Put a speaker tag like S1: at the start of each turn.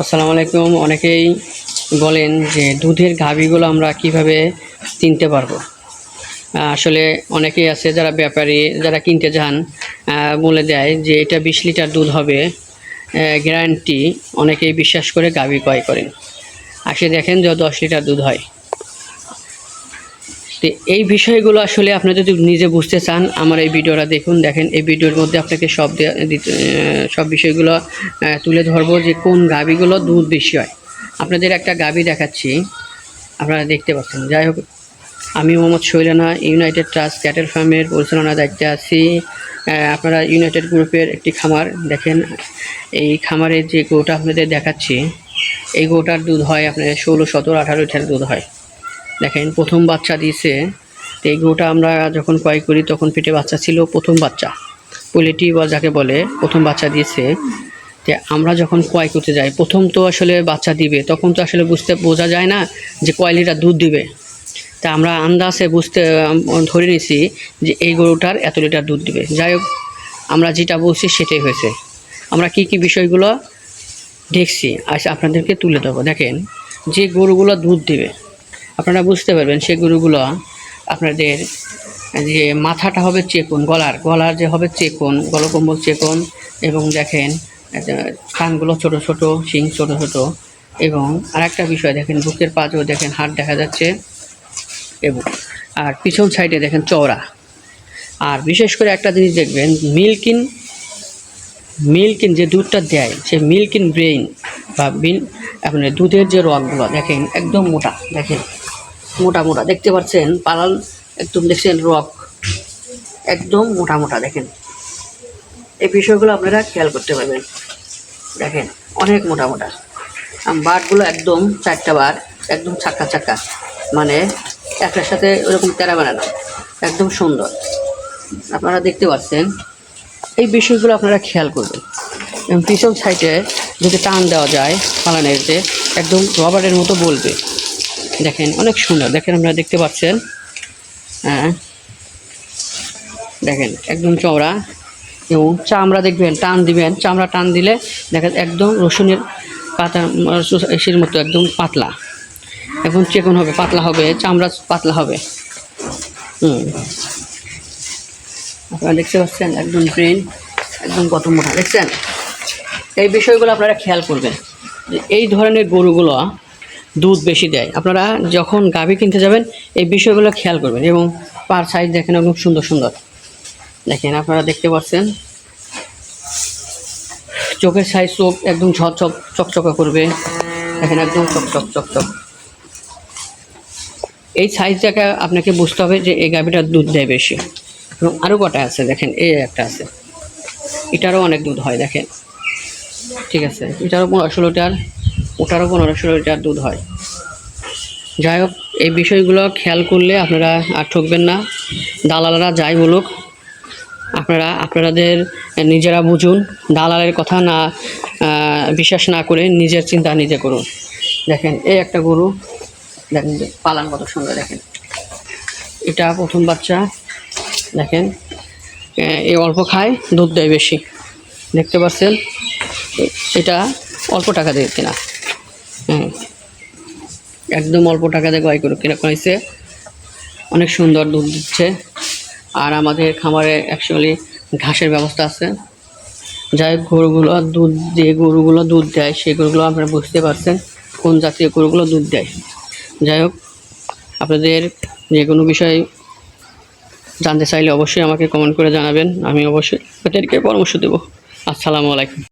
S1: আসসালামু আলাইকুম। অনেকেই বলেন যে দুধের গাভীগুলো আমরা কীভাবে কিনতে পারব। আসলে অনেকেই আছে যারা ব্যাপারী, যারা কিনতে যান বলে দেয় যে এটা বিশ লিটার দুধ হবে গ্যারান্টি অনেকেই বিশ্বাস করে গাভি ক্রয় করেন। আসে দেখেন যে দশ লিটার দুধ হয়। তো এই বিষয়গুলো আসলে আপনি যদি নিজে বুঝতে চান, আমার এই ভিডিওটা দেখুন, দেখেন, এই ভিডিওর মধ্যে আপনাকে সব সব বিষয়গুলো তুলে ধরবো যে কোন গাভীগুলো দুধ বেশি হয়। আপনাদের একটা গাভী দেখাচ্ছি, আপনারা দেখতে পাচ্ছেন। যাই হোক, আমি Mohammad Shailana united trust cattle ফার্মের পরিচালনার দায়িত্বে আছি। আপনারা ইউনাইটেড গ্রুপের একটি খামার, দেখেন, এই খামারের যে গোটা আপনাদের দেখাচ্ছি, এই গোটার দুধ হয় আপনাদের ষোলো, সতেরো, আঠারো লিটার দুধ হয়। দেখেন, প্রথম বাচ্চা দিয়েছে। তো এই গরুটা আমরা যখন ক্রয় করি, তখন পেটে বাচ্চা ছিল প্রথম বাচ্চা। পোলেটি বা যাকে বলে, প্রথম বাচ্চা দিয়েছে। যে আমরা যখন ক্রয় করতে যাই, প্রথম তো আসলে বাচ্চা দিবে, তখন তো আসলে বুঝতে বোঝা যায় না যে কয় লিটার দুধ দিবে। তা আমরা আন্দাজে বুঝতে ধরে নিছি যে এই গরুটার এত লিটার দুধ দিবে। যাই হোক, আমরা যেটা বলছি সেটাই হয়েছে। আমরা কি কি বিষয়গুলো দেখছি আচ্ছা আপনাদেরকে তুলে দেবো দেখেন, যে গরুগুলো দুধ দিবে আপনারা বুঝতে পারবেন সেই গরুগুলো আপনাদের যে মাথাটা হবে চেকন, গলার গলার যে হবে চেকন, গলকম্বল চেকন এবং দেখেন কানগুলো ছোট ছোট, শিং ছোট ছোট এবং আরেকটা বিষয় দেখেন, বুকের পাঁচও দেখেন, হাড় দেখা যাচ্ছে, এবং আর পিছন সাইডে দেখেন চওড়া। আর বিশেষ করে একটা জিনিস দেখবেন, মিল্কিন মিল্কিন যে দুধটা দেয়, সে মিল্কিন ব্রেইন বা বিন আপনার দুধের যে রগগুলো, দেখেন, একদম মোটা, দেখেন। মোটা মোটা, দেখতে পাচ্ছেন? পালান, একদম দেখছেন রক একদম মোটা মোটা, দেখেন। এই বিষয়গুলো আপনারা খেয়াল করতে পারবেন। দেখেন, অনেক মোটা মোটা। বারগুলো একদম চারটা বার, একদম চাক্কা চাক্কা মানে একটার সাথে ওরকম তেরা বানানো। একদম সুন্দর। আপনারা দেখতে পাচ্ছেন? এই বিষয়গুলো আপনারা খেয়াল করবেন। পিছন সাইডে যদি টান দেওয়া যায়, পালানের যে একদম রবারের মতো বলবে। দেখেন, অনেক সুন্দর। দেখেন আপনারা দেখতে পাচ্ছেন। হ্যাঁ। দেখেন, একদম চওড়া। এবং চামড়া দেখবেন, টান দিবেন। চামড়া টান দিলে দেখেন একদম রসুনের পাতা এসির মতো, একদম পাতলা। এখন চেকন হবে, পাতলা হবে, চামড়া পাতলা হবে। হুম। আপনারা দেখতে পাচ্ছেন, একদম ব্রেন একদম কত মোটা দেখছেন? এই বিষয়গুলো আপনারা খেয়াল করবেন। এই ধরনের গরুগুলো দুধ বেশি দেয়। আপনারা যখন গাভী কিনতে যাবেন, এই বিষয়গুলো খেয়াল করবেন এবং পার সাইজ দেখেন একদম সুন্দর সুন্দর। দেখেন আপনারা দেখতে পাচ্ছেন। চোখের সাইজ চোখ একদম ঝকঝক চকচকা করবে। দেখেন একদম চকচক চকচক এই সাইজটাকে আপনাকে বুঝতে হবে যে এই গাভীটার দুধ দেয় বেশি। এবং আরও কটা আছে দেখেন, এই একটা আছে। এটারও অনেক দুধ হয়, দেখেন। ঠিক আছে, এটারও পনেরো ষোলো লিটার ওটারও পনেরো ষোলো লিটার দুধ হয়। যাই হোক, এই বিষয়গুলো খেয়াল করলে আপনারা আর ঠকবেন না। দালালরা যাই বলুক, আপনারা আপনাদের নিজেরা বুঝুন, দালালের কথা না বিশ্বাস না করে নিজের চিন্তা নিজে করুন। দেখেন, এই একটা গরু, দেখেন পালান কত সুন্দর, দেখেন। এটা প্রথম বাচ্চা, দেখেন। এই অল্প খায়, দুধ দেয় বেশি। দেখতে পাচ্ছেন? এটা অল্প টাকা দিয়ে কেনা। হ্যাঁ একদম অল্প টাকা দিয়ে ক্রয় করে কেনা হয়েছে? অনেক সুন্দর দুধ দিচ্ছে। আর আমাদের খামারে অ্যাকচুয়ালি ঘাসের ব্যবস্থা আছে। যাই গরুগুলো দুধ দিয়ে গরুগুলো দুধ দেয় সেই গরুগুলো আপনারা বুঝতে পারছেন। কোন জাতীয় গরুগুলো দুধ দেয়। যাই হোক, আপনাদের যে কোনো বিষয় জানতে চাইলে অবশ্যই আমাকে কমেন্ট করে জানাবেন। আমি অবশ্যই আপনাদেরকে পরামর্শ দেবো। আসসালামু আলাইকুম।